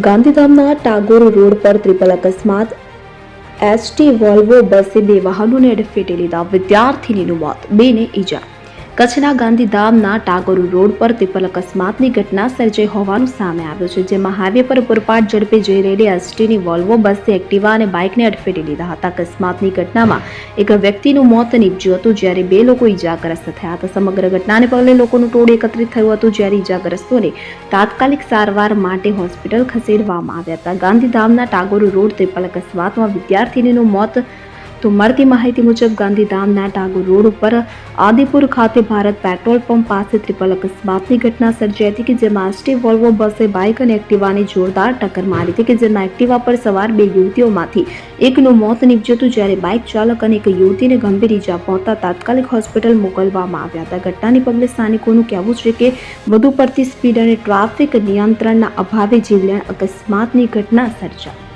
ગાંધીધામના ટાગોર રોડ પર ત્રિપલ અકસ્માત. એસટી, વોલ્વો બસે બે વાહનોને અડફેટે લીધા વિદ્યાર્થીનીનું મોત, બેને ઈજા. કચ્છના ગાંધીધામના ટાગોર રોડ પર ત્રિપલ અકસ્માતની ઘટના સર્જાઈ હોવાનું સામે આવ્યું છે, જેમાં હાઈવે પર પૂરપાટ ઝડપે જઈ રહેલી એસટીની વોલ્વો બસે એક્ટિવા અને બાઇકને અડફેટી લીધા હતા. અકસ્માતની ઘટનામાં એક વ્યક્તિનું મોત નીપજ્યું હતું, જ્યારે બે લોકો ઈજાગ્રસ્ત થયા હતા. સમગ્ર ઘટનાને પગલે લોકોનું ટોળું એકત્રિત થયું હતું, જ્યારે ઈજાગ્રસ્તોને તાત્કાલિક સારવાર માટે હોસ્પિટલ ખસેડવામાં આવ્યા હતા. ગાંધીધામના ટાગોર રોડ ત્રિપલ અકસ્માતમાં વિદ્યાર્થીનીનું મોત તો મળતી માહિતી મુજબ ગાંધીધામના ટાગોર રોડ ઉપર આદિપુર ખાતે ભારત પેટ્રોલ પંપ પાસે ત્રિપલ અકસ્માતની ઘટના સર્જાઈ હતી કે જેમાં એસટી, વોલ્વો, બસે, બાઇક અને એક્ટિવાની જોરદાર ટક્કર મારી હતી કે જેમાં એક્ટિવા પર સવાર બે યુવતીઓમાંથી એકનું મોત નીપજ્યું હતું જ્યારે બાઇક ચાલક અને એક યુવતીને ગંભીર ઈજા પહોંચતા તાત્કાલિક હોસ્પિટલ મોકલવામાં આવ્યા હતા. ઘટનાને પગલે સ્થાનિકોનું કહેવું છે કે વધુ પડતી સ્પીડ અને ટ્રાફિક નિયંત્રણના અભાવે જીવલેણ અકસ્માતની ઘટના સર્જાઈ.